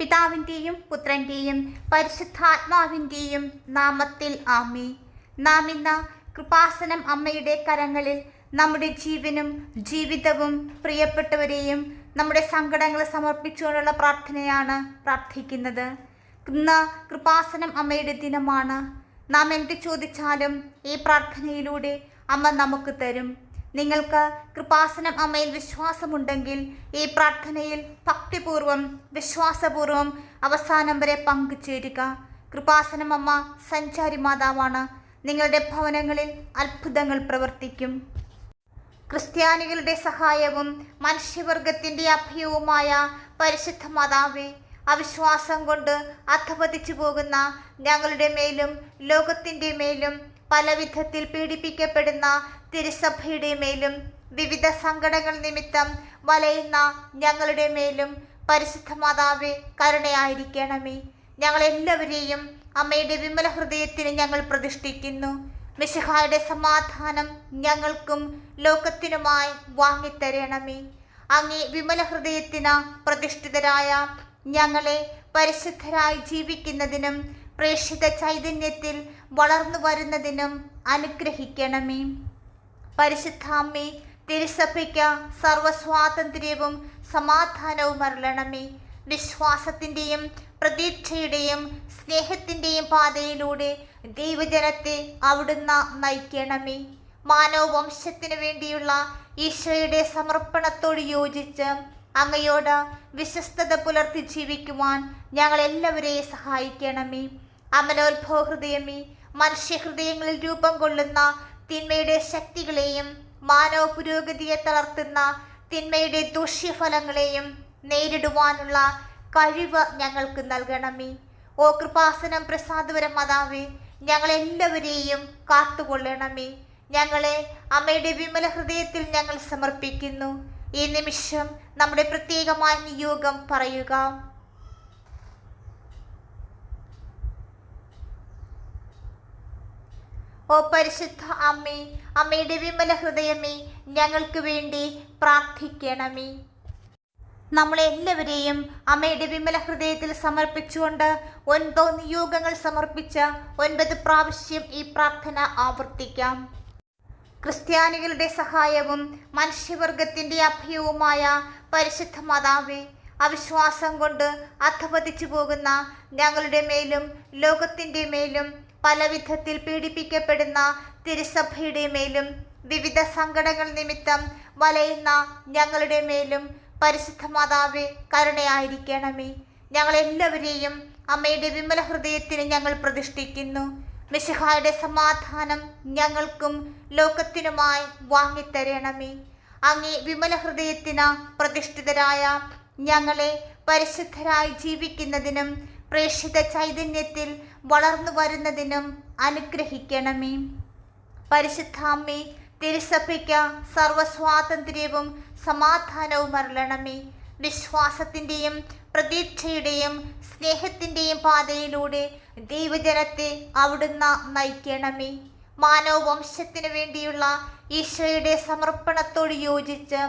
പിതാവിന്റെയും പുത്രന്റെയും പരിശുദ്ധാത്മാവിന്റെയും നാമത്തിൽ ആമി നാം ഇന്ന് കൃപാസനം അമ്മയുടെ കരങ്ങളിൽ നമ്മുടെ ജീവനും ജീവിതവും പ്രിയപ്പെട്ടവരെയും നമ്മുടെ സങ്കടങ്ങൾ സമർപ്പിച്ചുകൊണ്ടുള്ള പ്രാർത്ഥനയാണ് പ്രാർത്ഥിക്കുന്നത്. ഇന്ന് കൃപാസനം അമ്മയുടെ ദിനമാണ്. നാം എന്ത് ചോദിച്ചാലും ഈ പ്രാർത്ഥനയിലൂടെ അമ്മ നമുക്ക് തരും. നിങ്ങൾക്ക് കൃപാസനം അമ്മയിൽ വിശ്വാസമുണ്ടെങ്കിൽ ഈ പ്രാർത്ഥനയിൽ ഭക്തിപൂർവം വിശ്വാസപൂർവം അവസാനം വരെ പങ്കുചേരുക. കൃപാസനം അമ്മ സഞ്ചാരി മാതാവാണ്. നിങ്ങളുടെ ഭവനങ്ങളിൽ അത്ഭുതങ്ങൾ പ്രവർത്തിക്കും. ക്രിസ്ത്യാനികളുടെ സഹായവും മനുഷ്യവർഗത്തിന്റെ അഭയവുമായ പരിശുദ്ധ മാതാവേ അവിശ്വാസം കൊണ്ട് അധപതിച്ചു പോകുന്ന ഞങ്ങളുടെ മേലും ലോകത്തിന്റെ മേലും പലവിധത്തിൽ പീഡിപ്പിക്കപ്പെടുന്ന തിരുസഭയുടെ മേലും വിവിധ സങ്കടങ്ങൾ നിമിത്തം വലയുന്ന ഞങ്ങളുടെ മേലും പരിശുദ്ധ മാതാവ് കരുണയായിരിക്കണമേ. ഞങ്ങൾ ഞങ്ങളെല്ലാവരെയും അമ്മയുടെ വിമല ഹൃദയത്തിന് ഞങ്ങൾ പ്രതിഷ്ഠിക്കുന്നു. മിശിഹായുടെ സമാധാനം ഞങ്ങൾക്കും ലോകത്തിനുമായി വാങ്ങിത്തരണമേ. അങ്ങേ വിമല ഹൃദയത്തിന് പ്രതിഷ്ഠിതരായ ഞങ്ങളെ പരിശുദ്ധരായി ജീവിക്കുന്നതിനും പ്രേക്ഷിത ചൈതന്യത്തിൽ വളർന്നു വരുന്നതിനും അനുഗ്രഹിക്കണമേ. പരിശുദ്ധാമ്മേ തിരുസഭയ്ക്ക് സർവസ്വാതന്ത്ര്യവും സമാധാനവും അരുളണമേ. വിശ്വാസത്തിന്റെയും പ്രതീക്ഷയുടെയും സ്നേഹത്തിന്റെയും പാതയിലൂടെ ദൈവജനത്തെ അവിടുന്ന് നയിക്കണമേ. മാനവവംശത്തിനു വേണ്ടിയുള്ള ഈശോയുടെ സമർപ്പണത്തോട് യോജിച്ച് അങ്ങയോട് വിശ്വസ്തത പുലർത്തി ജീവിക്കുവാൻ ഞങ്ങളെല്ലാവരെയും സഹായിക്കണമേ. അമലോത്ഭവ ഹൃദയമേ മനുഷ്യഹൃദയങ്ങളിൽ രൂപം കൊള്ളുന്ന തിന്മയുടെ ശക്തികളെയും മാനവ പുരോഗതിയെ തളർത്തുന്ന തിന്മയുടെ ദൂഷ്യഫലങ്ങളെയും നേരിടുവാനുള്ള കഴിവ് ഞങ്ങൾക്ക് നൽകണമേ. ഓ കൃപാസനം പ്രസാദപരം മാതാവേ ഞങ്ങളെല്ലാവരെയും കാത്തുകൊള്ളണമേ. ഞങ്ങളെ അമ്മയുടെ വിമല ഹൃദയത്തിൽ ഞങ്ങൾ സമർപ്പിക്കുന്നു. ഈ നിമിഷം നമ്മുടെ പ്രത്യേകമായ നിയോഗം പറയുക. ഓ പരിശുദ്ധ അമ്മേ അമ്മയുടെ വിമല ഹൃദയമേ ഞങ്ങൾക്ക് വേണ്ടി പ്രാർത്ഥിക്കണമേ. നമ്മളെല്ലാവരെയും അമ്മയുടെ വിമല ഹൃദയത്തിൽ സമർപ്പിച്ചുകൊണ്ട് ഒൻപത് നിയോഗങ്ങൾ സമർപ്പിച്ച ഒൻപത് പ്രാവശ്യം ഈ പ്രാർത്ഥന ആവർത്തിക്കാം. ക്രിസ്ത്യാനികളുടെ സഹായവും മനുഷ്യവർഗത്തിന്റെ അഭയവുമായ പരിശുദ്ധ മാതാവേ അവിശ്വാസം കൊണ്ട് അധപതിച്ചു പോകുന്ന ഞങ്ങളുടെ മേലും ലോകത്തിന്റെ മേലും പല വിധത്തിൽ പീഡിപ്പിക്കപ്പെടുന്ന തിരുസഭയുടെ മേലും വിവിധ സങ്കടങ്ങൾ നിമിത്തം വലയുന്ന ഞങ്ങളുടെ മേലും പരിശുദ്ധ മാതാവ് കരുണയായിരിക്കണമേ. ഞങ്ങളെല്ലാവരെയും അമ്മയുടെ വിമല ഹൃദയത്തിന് ഞങ്ങൾ പ്രതിഷ്ഠിക്കുന്നു. മിശിഹായുടെ സമാധാനം ഞങ്ങൾക്കും ലോകത്തിനുമായി വാങ്ങിത്തരണമേ. അങ്ങേ വിമല ഹൃദയത്തിന് പ്രതിഷ്ഠിതരായ ഞങ്ങളെ പരിശുദ്ധരായി ജീവിക്കുന്നതിനും പ്രേക്ഷിത ചൈതന്യത്തിൽ വളർന്നു വരുന്നതിനും അനുഗ്രഹിക്കണമേ. പരിശുദ്ധാമ്മേ തിരുസഭയ്ക്ക് സർവസ്വാതന്ത്ര്യവും സമാധാനവും അരുളണമേ. വിശ്വാസത്തിന്റെയും പ്രതീക്ഷയുടെയും സ്നേഹത്തിന്റെയും പാതയിലൂടെ ദൈവജനത്തെ അവിടുന്ന് നയിക്കണമേ. മാനവവംശത്തിനു വേണ്ടിയുള്ള ഈശോയുടെ സമർപ്പണത്തോട് യോജിച്ച്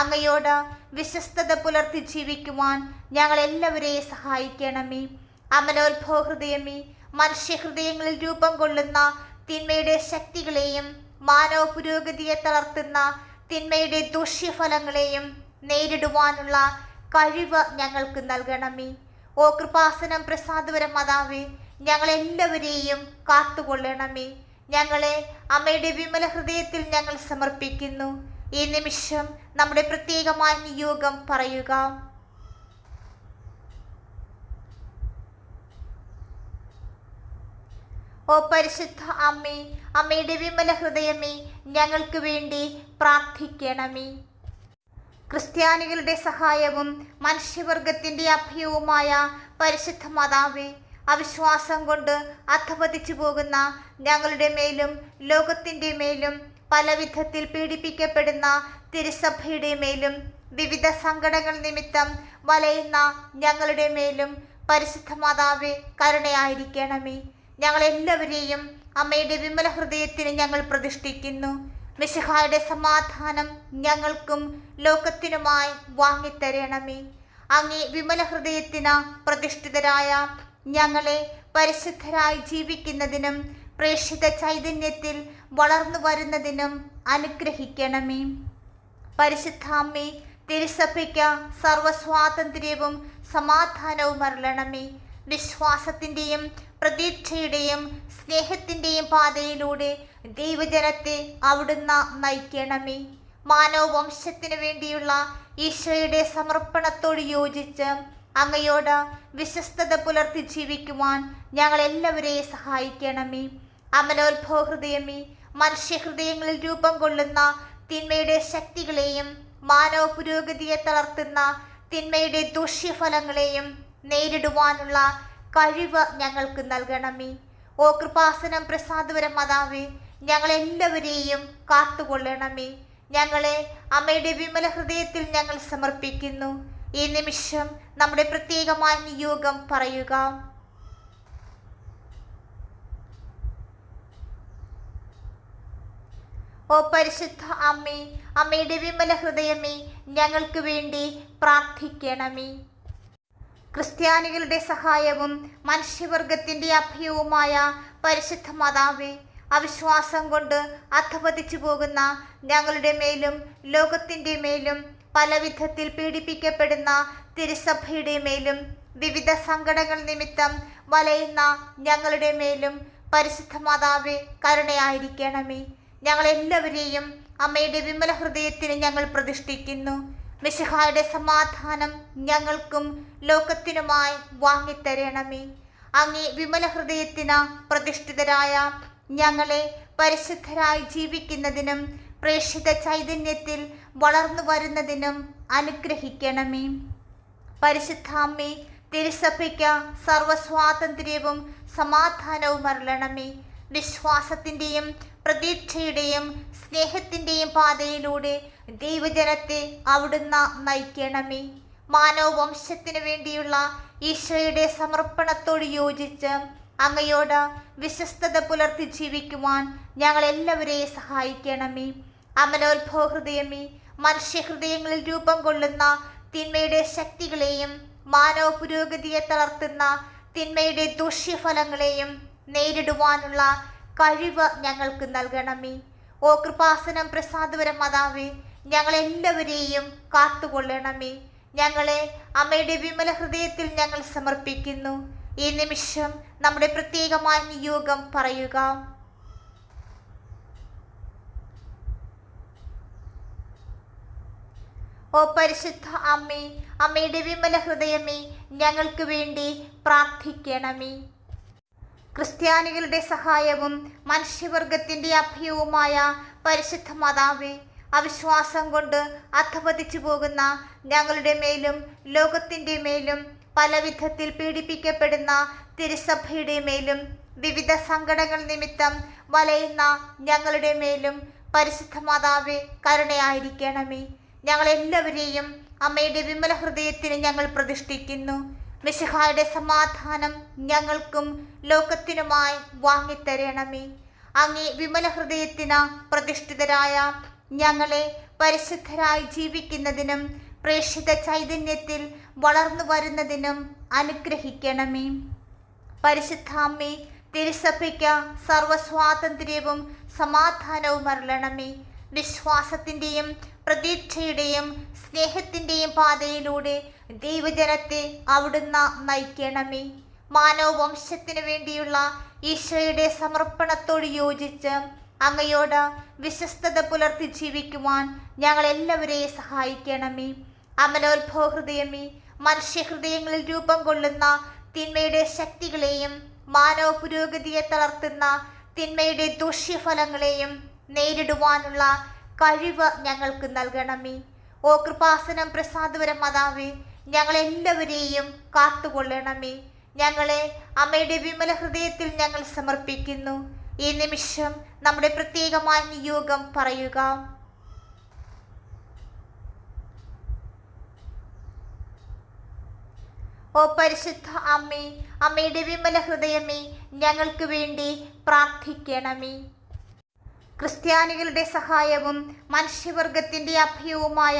അങ്ങയോട് വിശ്വസ്തത പുലർത്തി ജീവിക്കുവാൻ ഞങ്ങളെല്ലാവരെയും സഹായിക്കണമേ. അമലോത്ഭവ ഹൃദയമേ മനുഷ്യഹൃദയങ്ങളിൽ രൂപം കൊള്ളുന്ന തിന്മയുടെ ശക്തികളെയും മാനവ പുരോഗതിയെ തളർത്തുന്ന തിന്മയുടെ ദൂഷ്യഫലങ്ങളെയും നേരിടുവാനുള്ള കഴിവ് ഞങ്ങൾക്ക് നൽകണമേ. ഓ കൃപാസനം പ്രസാദപരം മാതാവേ ഞങ്ങളെല്ലാവരെയും കാത്തുകൊള്ളണമേ. ഞങ്ങളെ അമ്മയുടെ വിമല ഹൃദയത്തിൽ ഞങ്ങൾ സമർപ്പിക്കുന്നു. ഈ നിമിഷം നമ്മുടെ പ്രത്യേകമായ നിയോഗം പറയുക. ഓ പരിശുദ്ധ അമ്മേ അമ്മയുടെ വിമല ഹൃദയമേ ഞങ്ങൾക്ക് വേണ്ടി പ്രാർത്ഥിക്കണമേ. ക്രിസ്ത്യാനികളുടെ സഹായവും മനുഷ്യവർഗത്തിന്റെ അഭയവുമായ പരിശുദ്ധ മാതാവേ അവിശ്വാസം കൊണ്ട് അധപതിച്ചു പോകുന്ന ഞങ്ങളുടെ മേലും ലോകത്തിന്റെ മേലും പല വിധത്തിൽ പീഡിപ്പിക്കപ്പെടുന്ന തിരുസഭയുടെ മേലും വിവിധ സങ്കടങ്ങൾ നിമിത്തം വലയുന്ന ഞങ്ങളുടെ മേലും പരിശുദ്ധ മാതാവേ കരുണയായിരിക്കണമേ. ഞങ്ങളെല്ലാവരെയും അമ്മയുടെ വിമല ഹൃദയത്തിന് ഞങ്ങൾ പ്രതിഷ്ഠിക്കുന്നു. മിശിഹായുടെ സമാധാനം ഞങ്ങൾക്കും ലോകത്തിനുമായി വാങ്ങിത്തരണമേ. അങ്ങേ വിമല ഹൃദയത്തിന് പ്രതിഷ്ഠിതരായ ഞങ്ങളെ പരിശുദ്ധരായി ജീവിക്കുന്നതിനും പ്രേക്ഷിത ചൈതന്യത്തിൽ വളർന്നു വരുന്നതിനും അനുഗ്രഹിക്കണമേ. പരിശുദ്ധാമ്മേ തിരുസഭയ്ക്ക് സർവസ്വാതന്ത്ര്യവും സമാധാനവും അരുളണമേ. വിശ്വാസത്തിന്റെയും പ്രതീക്ഷയുടെയും സ്നേഹത്തിന്റെയും പാതയിലൂടെ ദൈവജനത്തെ അവിടുന്ന് നയിക്കണമേ. മാനവവംശത്തിനു വേണ്ടിയുള്ള ഈശോയുടെ സമർപ്പണത്തോട് യോജിച്ച് അങ്ങയോട് വിശ്വസ്തത പുലർത്തി ജീവിക്കുവാൻ ഞങ്ങൾ എല്ലാവരെയും സഹായിക്കണമേ. അമലോത്ഭവ ഹൃദയമേ മനുഷ്യഹൃദയങ്ങളിൽ രൂപം കൊള്ളുന്ന തിന്മയുടെ ശക്തികളെയും മാനവ പുരോഗതിയെ തളർത്തുന്ന തിന്മയുടെ ദൂഷ്യഫലങ്ങളെയും നേരിടുവാനുള്ള കഴിവ് ഞങ്ങൾക്ക് നൽകണമേ. ഓ കൃപാസനം പ്രസാദപരം മാതാവേ ഞങ്ങളെല്ലാവരെയും കാത്തുകൊള്ളണമേ. ഞങ്ങളെ അമ്മയുടെ വിമല ഹൃദയത്തിൽ ഞങ്ങൾ സമർപ്പിക്കുന്നു. ഈ നിമിഷം നമ്മുടെ പ്രത്യേകമായ നിയോഗം പറയുക. ഓ പരിശുദ്ധ അമ്മേ അമ്മയുടെ വിമല ഹൃദയമേ ഞങ്ങൾക്ക് വേണ്ടി പ്രാർത്ഥിക്കണമേ. ക്രിസ്ത്യാനികളുടെ സഹായവും മനുഷ്യവർഗത്തിന്റെ അഭയവുമായ പരിശുദ്ധ മാതാവേ അവിശ്വാസം കൊണ്ട് അധപതിച്ചു പോകുന്ന ഞങ്ങളുടെ മേലും ലോകത്തിന്റെ മേലും പല വിധത്തിൽ പീഡിപ്പിക്കപ്പെടുന്ന തിരുസഭയുടെ മേലും വിവിധ സങ്കടങ്ങൾ നിമിത്തം വലയുന്ന ഞങ്ങളുടെ മേലും പരിശുദ്ധ മാതാവേ കരുണയായിരിക്കണമേ. ഞങ്ങളെല്ലാവരെയും അമ്മയുടെ വിമല ഹൃദയത്തിന് ഞങ്ങൾ പ്രതിഷ്ഠിക്കുന്നു. മിശിഹായുടെ സമാധാനം ഞങ്ങൾക്കും ലോകത്തിനുമായി വാങ്ങിത്തരണമേ. അങ്ങേ വിമല ഹൃദയത്തിന് പ്രതിഷ്ഠിതരായ ഞങ്ങളെ പരിശുദ്ധരായി ജീവിക്കുന്നതിനും പ്രേക്ഷിത ചൈതന്യത്തിൽ വളർന്നു വരുന്നതിനും അനുഗ്രഹിക്കണമേ. പരിശുദ്ധാമ്മേ തിരുസഭയ്ക്ക് സർവസ്വാതന്ത്ര്യവും സമാധാനവും അരുളണമേ. വിശ്വാസത്തിന്റെയും പ്രതീക്ഷയുടെയും സ്നേഹത്തിന്റെയും പാതയിലൂടെ ദൈവജനത്തെ അവിടുന്ന് നയിക്കണമേ. മാനവവംശത്തിനു വേണ്ടിയുള്ള ഈശോയുടെ സമർപ്പണത്തോട് യോജിച്ച് അങ്ങയോട് വിശ്വസ്തത പുലർത്തി ജീവിക്കുവാൻ ഞങ്ങൾ എല്ലാവരെയും സഹായിക്കണമേ. അമലോത്ഭവ ഹൃദയമേ മനുഷ്യഹൃദയങ്ങളിൽ രൂപം കൊള്ളുന്ന തിന്മയുടെ ശക്തികളെയും മാനവ പുരോഗതിയെ തളർത്തുന്ന തിന്മയുടെ ദൂഷ്യഫലങ്ങളെയും നേരിടുവാനുള്ള കഴിവ് ഞങ്ങൾക്ക് നൽകണമേ. ഓ കൃപാസനം പ്രസാദപരം മാതാവേ ഞങ്ങളെല്ലാവരെയും കാത്തുകൊള്ളണമേ. ഞങ്ങളെ അമ്മയുടെ വിമല ഹൃദയത്തിൽ ഞങ്ങൾ സമർപ്പിക്കുന്നു. ഈ നിമിഷം നമ്മുടെ പ്രത്യേകമായ നിയോഗം പറയുക. ഓ പരിശുദ്ധ അമ്മേ അമ്മയുടെ വിമല ഹൃദയമേ ഞങ്ങൾക്ക് വേണ്ടി പ്രാർത്ഥിക്കണമേ. ക്രിസ്ത്യാനികളുടെ സഹായവും മനുഷ്യവർഗത്തിന്റെ അഭയവുമായ പരിശുദ്ധ മാതാവേ അവിശ്വാസം കൊണ്ട് അധപതിച്ചു പോകുന്ന ഞങ്ങളുടെ മേലും ലോകത്തിന്റെ മേലും പല വിധത്തിൽ പീഡിപ്പിക്കപ്പെടുന്ന തിരുസഭയുടെ മേലും വിവിധ സങ്കടങ്ങൾ നിമിത്തം വലയുന്ന ഞങ്ങളുടെ മേലും പരിശുദ്ധ മാതാവേ കരുണയായിരിക്കണമേ. ഞങ്ങളെല്ലാവരെയും അമ്മയുടെ വിമല ഹൃദയത്തിന് ഞങ്ങൾ പ്രതിഷ്ഠിക്കുന്നു. മിശിഹായുടെ സമാധാനം ഞങ്ങൾക്കും ലോകത്തിനുമായി വാങ്ങിത്തരണമേ. അങ്ങേ വിമല ഹൃദയത്തിന് പ്രതിഷ്ഠിതരായ ഞങ്ങളെ പരിശുദ്ധരായി ജീവിക്കുന്നതിനും പ്രേക്ഷിത ചൈതന്യത്തിൽ വളർന്നു വരുന്നതിനും അനുഗ്രഹിക്കണമേ. പരിശുദ്ധാമ്മേ തിരുസഭയ്ക്ക് സർവസ്വാതന്ത്ര്യവും സമാധാനവും അരുളണമേ. വിശ്വാസത്തിന്റെയും പ്രതീക്ഷയുടെയും സ്നേഹത്തിന്റെയും പാതയിലൂടെ ദൈവജനത്തെ അവിടുന്ന് നയിക്കണമേ. മാനവവംശത്തിനു വേണ്ടിയുള്ള ഈശോയുടെ സമർപ്പണത്തോട് യോജിച്ച് അങ്ങയോട് വിശ്വസ്തത പുലർത്തി ജീവിക്കുവാൻ ഞങ്ങൾ എല്ലാവരെയും സഹായിക്കണമേ. അമലോത്ഭവ ഹൃദയമേ മനുഷ്യഹൃദയങ്ങളിൽ രൂപം കൊള്ളുന്ന തിന്മയുടെ ശക്തികളെയും മാനവ പുരോഗതിയെ തളർത്തുന്ന തിന്മയുടെ ദൂഷ്യഫലങ്ങളെയും നേരിടുവാനുള്ള കഴിവ് ഞങ്ങൾക്ക് നൽകണമേ. ഓ കൃപാസനം പ്രസാദപരം മാതാവേ ഞങ്ങളെല്ലാവരെയും കാത്തുകൊള്ളണമേ. ഞങ്ങളെ അമ്മയുടെ വിമല ഹൃദയത്തിൽ ഞങ്ങൾ സമർപ്പിക്കുന്നു. ഈ നിമിഷം നമ്മുടെ പ്രത്യേകമായ നിയോഗം പറയുക. ഓ പരിശുദ്ധ അമ്മേ അമ്മയുടെ വിമല ഹൃദയമേ ഞങ്ങൾക്ക് വേണ്ടി പ്രാർത്ഥിക്കണമേ. ക്രിസ്ത്യാനികളുടെ സഹായവും മനുഷ്യവർഗത്തിന്റെ അഭയവുമായ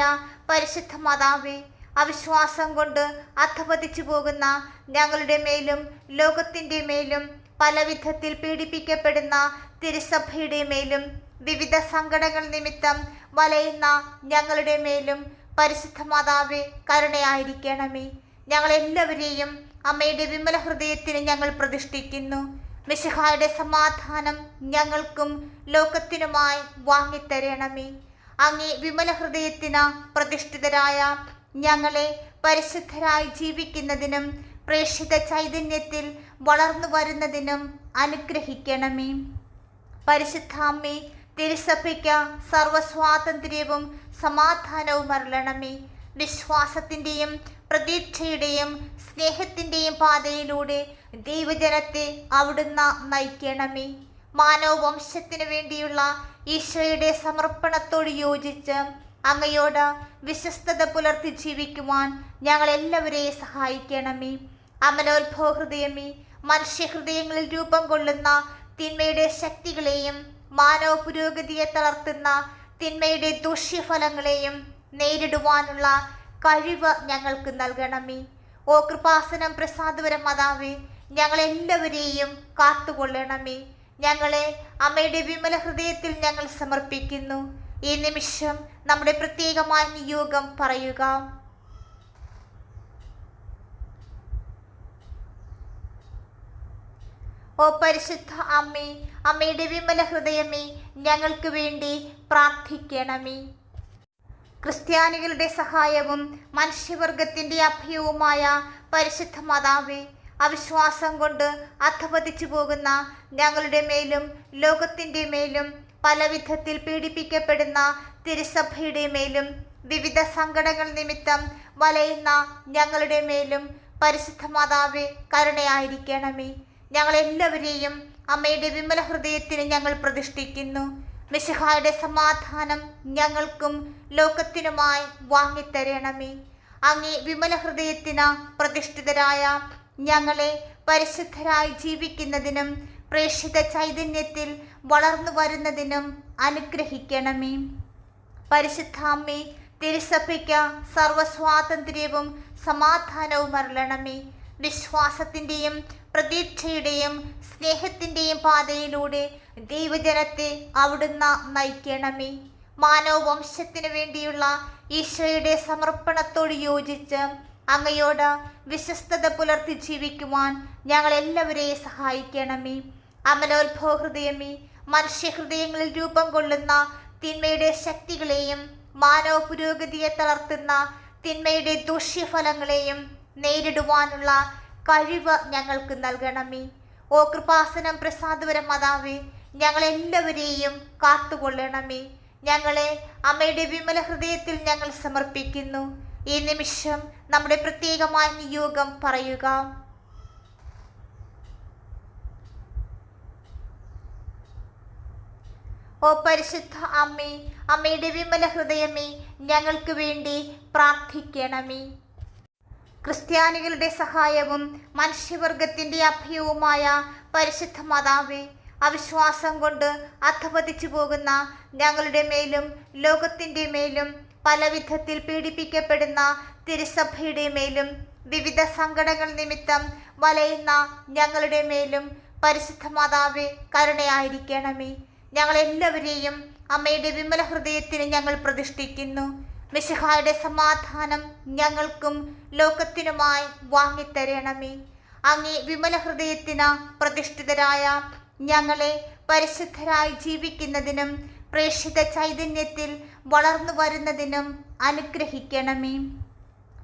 പരിശുദ്ധ മാതാവേ അവിശ്വാസം കൊണ്ട് അധപതിച്ചു പോകുന്ന ഞങ്ങളുടെ മേലും ലോകത്തിന്റെ മേലും പല വിധത്തിൽ പീഡിപ്പിക്കപ്പെടുന്ന തിരുസഭയുടെ മേലും വിവിധ സങ്കടങ്ങൾ നിമിത്തം വലയുന്ന ഞങ്ങളുടെ മേലും പരിശുദ്ധ മാതാവേ കരുണയായിരിക്കണമേ. ഞങ്ങളെല്ലാവരെയും അമ്മയുടെ വിമല ഹൃദയത്തിന് ഞങ്ങൾ പ്രതിഷ്ഠിക്കുന്നു. മിശിഹായുടെ സമാധാനം ഞങ്ങൾക്കും ലോകത്തിനുമായി വാങ്ങിത്തരണമേ. അങ്ങേ വിമല ഹൃദയത്തിന് പ്രതിഷ്ഠിതരായ ഞങ്ങളെ പരിശുദ്ധരായി ജീവിക്കുന്നതിനും പ്രേക്ഷിത ചൈതന്യത്തിൽ വളർന്നു വരുന്നതിനും അനുഗ്രഹിക്കണമേ. പരിശുദ്ധാമ്മേ തിരുസഭയ്ക്ക് സർവസ്വാതന്ത്ര്യവും സമാധാനവും അരുളണമേ. വിശ്വാസത്തിന്റെയും പ്രതീക്ഷയുടെയും സ്നേഹത്തിന്റെയും പാതയിലൂടെ ദൈവജനത്തെ അവിടുന്ന് നയിക്കണമേ. മാനവവംശത്തിനു വേണ്ടിയുള്ള ഈശോയുടെ സമർപ്പണത്തോട് യോജിച്ച് അങ്ങയോട് വിശ്വസ്തത പുലർത്തി ജീവിക്കുവാൻ ഞങ്ങൾ എല്ലാവരെയും സഹായിക്കണമേ. അമലോത്ഭവ ഹൃദയമേ മനുഷ്യഹൃദയങ്ങളിൽ രൂപം കൊള്ളുന്ന തിന്മയുടെ ശക്തികളെയും മാനവ പുരോഗതിയെ തളർത്തുന്ന തിന്മയുടെ ദൂഷ്യഫലങ്ങളെയും നേരിടുവാനുള്ള കഴിവ് ഞങ്ങൾക്ക് നൽകണമേ. ഓ കൃപാസനം പ്രസാദപരം മാതാവേ ഞങ്ങളെല്ലാവരെയും കാത്തുകൊള്ളണമേ. ഞങ്ങളെ അമ്മയുടെ വിമല ഹൃദയത്തിൽ ഞങ്ങൾ സമർപ്പിക്കുന്നു. ഈ നിമിഷം നമ്മുടെ പ്രത്യേകമായ നിയോഗം പറയുക. ഓ പരിശുദ്ധ അമ്മേ അമ്മയുടെ വിമല ഹൃദയമേ ഞങ്ങൾക്ക് വേണ്ടി പ്രാർത്ഥിക്കണമേ. ക്രിസ്ത്യാനികളുടെ സഹായവും മനുഷ്യവർഗത്തിന്റെ അഭയവുമായ പരിശുദ്ധ മാതാവേ അവിശ്വാസം കൊണ്ട് അധപതിച്ചു പോകുന്ന ഞങ്ങളുടെ മേലും ലോകത്തിന്റെ മേലും പല വിധത്തിൽ പീഡിപ്പിക്കപ്പെടുന്ന തിരുസഭയുടെ മേലും വിവിധ സങ്കടങ്ങൾ നിമിത്തം വലയുന്ന ഞങ്ങളുടെ മേലും പരിശുദ്ധ മാതാവേ കരുണയായിരിക്കണമേ. ഞങ്ങളെല്ലാവരെയും അമ്മയുടെ വിമല ഹൃദയത്തിന് ഞങ്ങൾ പ്രതിഷ്ഠിക്കുന്നു. മിശിഹായുടെ സമാധാനം ഞങ്ങൾക്കും ലോകത്തിനുമായി വാങ്ങിത്തരണമേ. അങ്ങേ വിമല ഹൃദയത്തിന് പ്രതിഷ്ഠിതരായ ഞങ്ങളെ പരിശുദ്ധരായി ജീവിക്കുന്നതിനും പ്രേക്ഷിത ചൈതന്യത്തിൽ വളർന്നു വരുന്നതിനും അനുഗ്രഹിക്കണമേ. പരിശുദ്ധാമ്മേ തിരുസഭയ്ക്ക് സർവസ്വാതന്ത്ര്യവും സമാധാനവും അരുളണമേ. വിശ്വാസത്തിന്റെയും പ്രതീക്ഷയുടെയും സ്നേഹത്തിന്റെയും പാതയിലൂടെ ദൈവജനത്തെ അവിടുന്ന് നയിക്കണമേ. മാനവവംശത്തിനു വേണ്ടിയുള്ള ഈശോയുടെ സമർപ്പണത്തോട് യോജിച്ച് അങ്ങയോട് വിശ്വസ്തത പുലർത്തി ജീവിക്കുവാൻ ഞങ്ങളെല്ലാവരെയും സഹായിക്കണമേ. അമലോത്ഭവ ഹൃദയമേ മനുഷ്യഹൃദയങ്ങളിൽ രൂപം കൊള്ളുന്ന തിന്മയുടെ ശക്തികളെയും മാനവ പുരോഗതിയെ തളർത്തുന്ന തിന്മയുടെ ദൂഷ്യഫലങ്ങളെയും നേരിടുവാനുള്ള കഴിവ് ഞങ്ങൾക്ക് നൽകണമേ. ഓ കൃപാസനം പ്രസാദപരം മാതാവേ ഞങ്ങളെല്ലാവരെയും കാത്തുകൊള്ളണമേ. ഞങ്ങളെ അമ്മയുടെ വിമല ഹൃദയത്തിൽ ഞങ്ങൾ സമർപ്പിക്കുന്നു. ഈ നിമിഷം നമ്മുടെ പ്രത്യേകമായ നിയോഗം പറയുക. ഓ പരിശുദ്ധ അമ്മേ അമ്മയുടെ വിമല ഹൃദയമേ ഞങ്ങൾക്ക് വേണ്ടി പ്രാർത്ഥിക്കണമേ. ക്രിസ്ത്യാനികളുടെ സഹായവും മനുഷ്യവർഗത്തിന്റെ അഭയവുമായ പരിശുദ്ധ മാതാവേ അവിശ്വാസം കൊണ്ട് അധപതിച്ചു പോകുന്ന ഞങ്ങളുടെ മേലും ലോകത്തിന്റെ മേലും പല വിധത്തിൽ പീഡിപ്പിക്കപ്പെടുന്ന തിരുസഭയുടെ മേലും വിവിധ സങ്കടങ്ങൾ നിമിത്തം വലയുന്ന ഞങ്ങളുടെ മേലും പരിശുദ്ധ മാതാവേ കരുണയായിരിക്കണമേ. ഞങ്ങളെല്ലാവരെയും അമ്മയുടെ വിമല ഹൃദയത്തിന് ഞങ്ങൾ പ്രതിഷ്ഠിക്കുന്നു. മിശിഹായുടെ സമാധാനം ഞങ്ങൾക്കും ലോകത്തിനുമായി വാങ്ങിത്തരണമേ. അങ്ങേ വിമല ഹൃദയത്തിന് പ്രതിഷ്ഠിതരായ ഞങ്ങളെ പരിശുദ്ധരായി ജീവിക്കുന്നതിനും പ്രേക്ഷിത ചൈതന്യത്തിൽ വളർന്നു വരുന്നതിനും അനുഗ്രഹിക്കണമേ.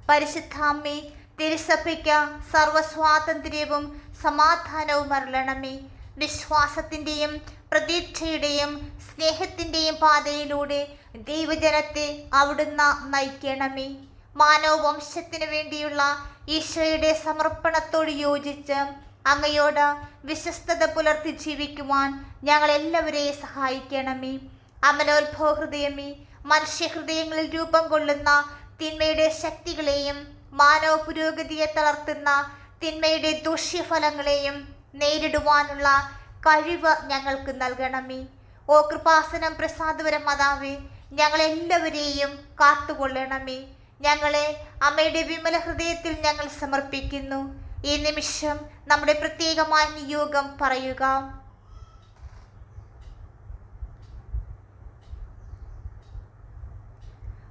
പരിശുദ്ധാമ്മേ തിരുസഭയ്ക്ക് സർവസ്വാതന്ത്ര്യവും സമാധാനവും അരുളണമേ. വിശ്വാസത്തിന്റെയും പ്രതീക്ഷയുടെയും സ്നേഹത്തിന്റെയും പാതയിലൂടെ ദൈവജനത്തെ അവിടുന്ന് നയിക്കണമേ. മാനവവംശത്തിനു വേണ്ടിയുള്ള ഈശോയുടെ സമർപ്പണത്തോട് യോജിച്ച് അങ്ങയോട് വിശ്വസ്തത പുലർത്തി ജീവിക്കുവാൻ ഞങ്ങൾ എല്ലാവരെയും സഹായിക്കണമേ. അമലോത്ഭവ ഹൃദയമേ മനുഷ്യഹൃദയങ്ങളിൽ രൂപം കൊള്ളുന്ന തിന്മയുടെ ശക്തികളെയും മാനവ പുരോഗതിയെ തളർത്തുന്ന തിന്മയുടെ ദൂഷ്യഫലങ്ങളെയും നേരിടുവാനുള്ള കഴിവ് ഞങ്ങൾക്ക് നൽകണമേ. ഓ കൃപാസനം പ്രസാദപരം മാതാവേ ഞങ്ങളെല്ലാവരെയും കാത്തുകൊള്ളണമേ. ഞങ്ങളെ അമ്മയുടെ വിമല ഹൃദയത്തിൽ ഞങ്ങൾ സമർപ്പിക്കുന്നു. ഈ നിമിഷം നമ്മുടെ പ്രത്യേകമായ നിയോഗം പറയുക.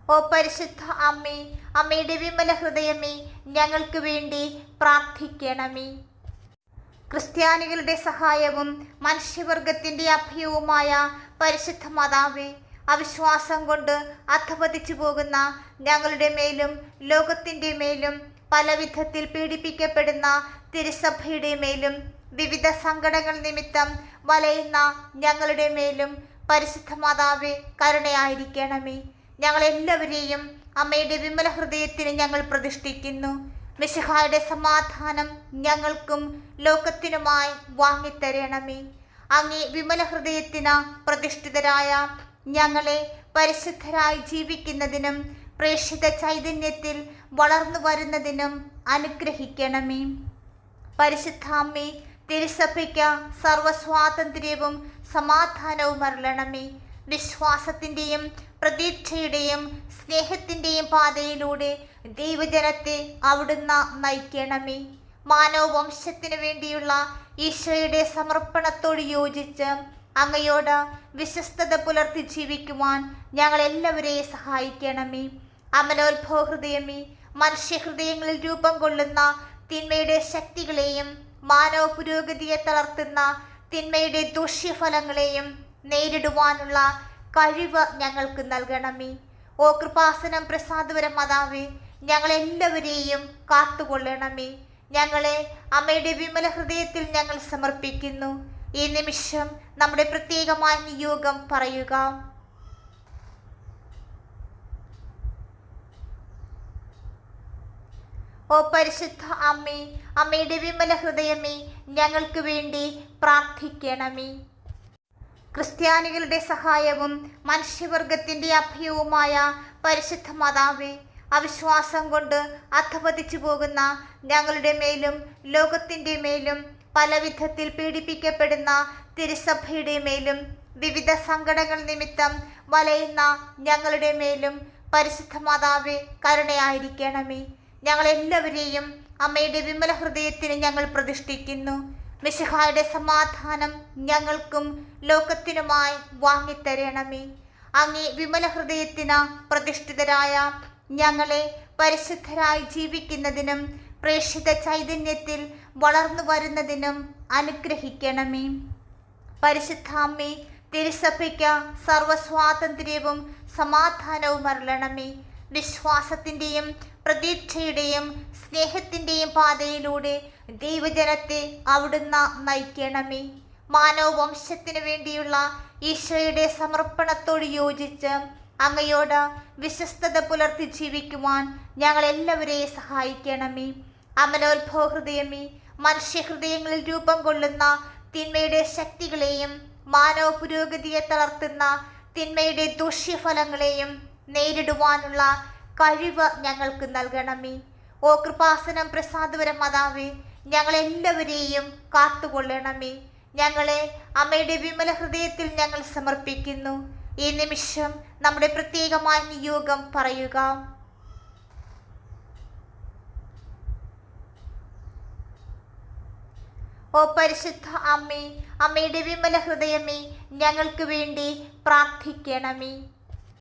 ഓ പരിശുദ്ധ അമ്മേ അമ്മയുടെ വിമല ഹൃദയമേ ഞങ്ങൾക്ക് വേണ്ടി പ്രാർത്ഥിക്കണമേ. ക്രിസ്ത്യാനികളുടെ സഹായവും മനുഷ്യവർഗത്തിന്റെ അഭയവുമായ പരിശുദ്ധ മാതാവേ അവിശ്വാസം കൊണ്ട് അധപതിച്ചു പോകുന്ന ഞങ്ങളുടെ മേലും ലോകത്തിന്റെ മേലും പല വിധത്തിൽ പീഡിപ്പിക്കപ്പെടുന്ന തിരുസഭയുടെ മേലും വിവിധ സങ്കടങ്ങൾ നിമിത്തം വലയുന്ന ഞങ്ങളുടെ മേലും പരിശുദ്ധ മാതാവ് കരുണയായിരിക്കണമേ. ഞങ്ങളെല്ലാവരെയും അമ്മയുടെ വിമല ഹൃദയത്തിന് ഞങ്ങൾ പ്രതിഷ്ഠിക്കുന്നു. മിശിഹായുടെ സമാധാനം ഞങ്ങൾക്കും ലോകത്തിനുമായി വാങ്ങിത്തരണമേ. അങ്ങേ വിമല ഹൃദയത്തിന് പ്രതിഷ്ഠിതരായ ഞങ്ങളെ പരിശുദ്ധരായി ജീവിക്കുന്നതിനും പ്രേക്ഷിത ചൈതന്യത്തിൽ വളർന്നു വരുന്നതിനും അനുഗ്രഹിക്കണമേ. പരിശുദ്ധാമ്മേ തിരുസഭയ്ക്ക് സർവസ്വാതന്ത്ര്യവും സമാധാനവും അരുളണമേ. വിശ്വാസത്തിന്റെയും പ്രതീക്ഷയുടെയും സ്നേഹത്തിന്റെയും പാതയിലൂടെ ദൈവജനത്തെ അവിടുന്ന് നയിക്കണമേ. മാനവവംശത്തിനു വേണ്ടിയുള്ള ഈശോയുടെ സമർപ്പണത്തോട് യോജിച്ച് അങ്ങയോട് വിശ്വസ്തത പുലർത്തി ജീവിക്കുവാൻ ഞങ്ങൾ എല്ലാവരെയും സഹായിക്കണമേ. അമലോത്ഭവ ഹൃദയമേ മനുഷ്യഹൃദയങ്ങളിൽ രൂപം കൊള്ളുന്ന തിന്മയുടെ ശക്തികളെയും മാനവ പുരോഗതിയെ തളർത്തുന്ന തിന്മയുടെ ദൂഷ്യഫലങ്ങളെയും നേരിടുവാനുള്ള കഴിവ് ഞങ്ങൾക്ക് നൽകണമേ. ഓ കൃപാസനം പ്രസാദപരം മാതാവേ ഞങ്ങളെല്ലാവരെയും കാത്തുകൊള്ളണമേ. ഞങ്ങളെ അമ്മയുടെ വിമല ഹൃദയത്തിൽ ഞങ്ങൾ സമർപ്പിക്കുന്നു. ഈ നിമിഷം നമ്മുടെ പ്രത്യേകമായ നിയോഗം പറയുക. ഓ പരിശുദ്ധ അമ്മേ അമ്മയുടെ വിമല ഹൃദയമേ ഞങ്ങൾക്ക് വേണ്ടി പ്രാർത്ഥിക്കണമേ. ക്രിസ്ത്യാനികളുടെ സഹായവും മനുഷ്യവർഗത്തിന്റെ അഭയവുമായ പരിശുദ്ധ മാതാവേ അവിശ്വാസം കൊണ്ട് അധപതിച്ചു പോകുന്ന ഞങ്ങളുടെ മേലും ലോകത്തിന്റെ മേലും പല വിധത്തിൽ പീഡിപ്പിക്കപ്പെടുന്ന തിരുസഭയുടെ മേലും വിവിധ സങ്കടങ്ങൾ നിമിത്തം വലയുന്ന ഞങ്ങളുടെ മേലും പരിശുദ്ധ മാതാവേ കരുണയായിരിക്കണമേ. ഞങ്ങളെല്ലാവരെയും അമ്മയുടെ വിമല ഹൃദയത്തിന് ഞങ്ങൾ പ്രതിഷ്ഠിക്കുന്നു. മിശിഹായുടെ സമാധാനം ഞങ്ങൾക്കും ലോകത്തിനുമായി വാങ്ങിത്തരണമേ. അങ്ങേ വിമല ഹൃദയത്തിന് പ്രതിഷ്ഠിതരായ ഞങ്ങളെ പരിശുദ്ധരായി ജീവിക്കുന്നതിനും പ്രേക്ഷിത ചൈതന്യത്തിൽ വളർന്നു വരുന്നതിനും അനുഗ്രഹിക്കണമേ. പരിശുദ്ധാമ്മേ തിരുസഭയ്ക്ക് സർവസ്വാതന്ത്ര്യവും സമാധാനവും അരുളണമേ. വിശ്വാസത്തിന്റെയും പ്രതീക്ഷയുടെയും സ്നേഹത്തിന്റെയും പാതയിലൂടെ ദൈവജനത്തെ അവിടുന്ന് നയിക്കണമേ. മാനവവംശത്തിനു വേണ്ടിയുള്ള ഈശോയുടെ സമർപ്പണത്തോട് യോജിച്ച് അങ്ങയോട് വിശ്വസ്തത പുലർത്തി ജീവിക്കുവാൻ ഞങ്ങൾ എല്ലാവരെയും സഹായിക്കണമേ. അമലോത്ഭവ ഹൃദയമേ മനുഷ്യഹൃദയങ്ങളിൽ രൂപം കൊള്ളുന്ന തിന്മയുടെ ശക്തികളെയും മാനവ പുരോഗതിയെ തളർത്തുന്ന തിന്മയുടെ ദൂഷ്യഫലങ്ങളെയും നേരിടുവാനുള്ള കഴിവ് ഞങ്ങൾക്ക് നൽകണമേ. ഓ കൃപാസനം പ്രസാദപരം മാതാവേ ഞങ്ങളെല്ലാവരെയും കാത്തുകൊള്ളണമേ. ഞങ്ങളെ അമ്മയുടെ വിമല ഹൃദയത്തിൽ ഞങ്ങൾ സമർപ്പിക്കുന്നു. ഈ നിമിഷം നമ്മുടെ പ്രത്യേകമായ നിയോഗം പറയുക. ഓ പരിശുദ്ധ അമ്മേ അമ്മയുടെ വിമല ഹൃദയമേ ഞങ്ങൾക്ക് വേണ്ടി പ്രാർത്ഥിക്കണമേ.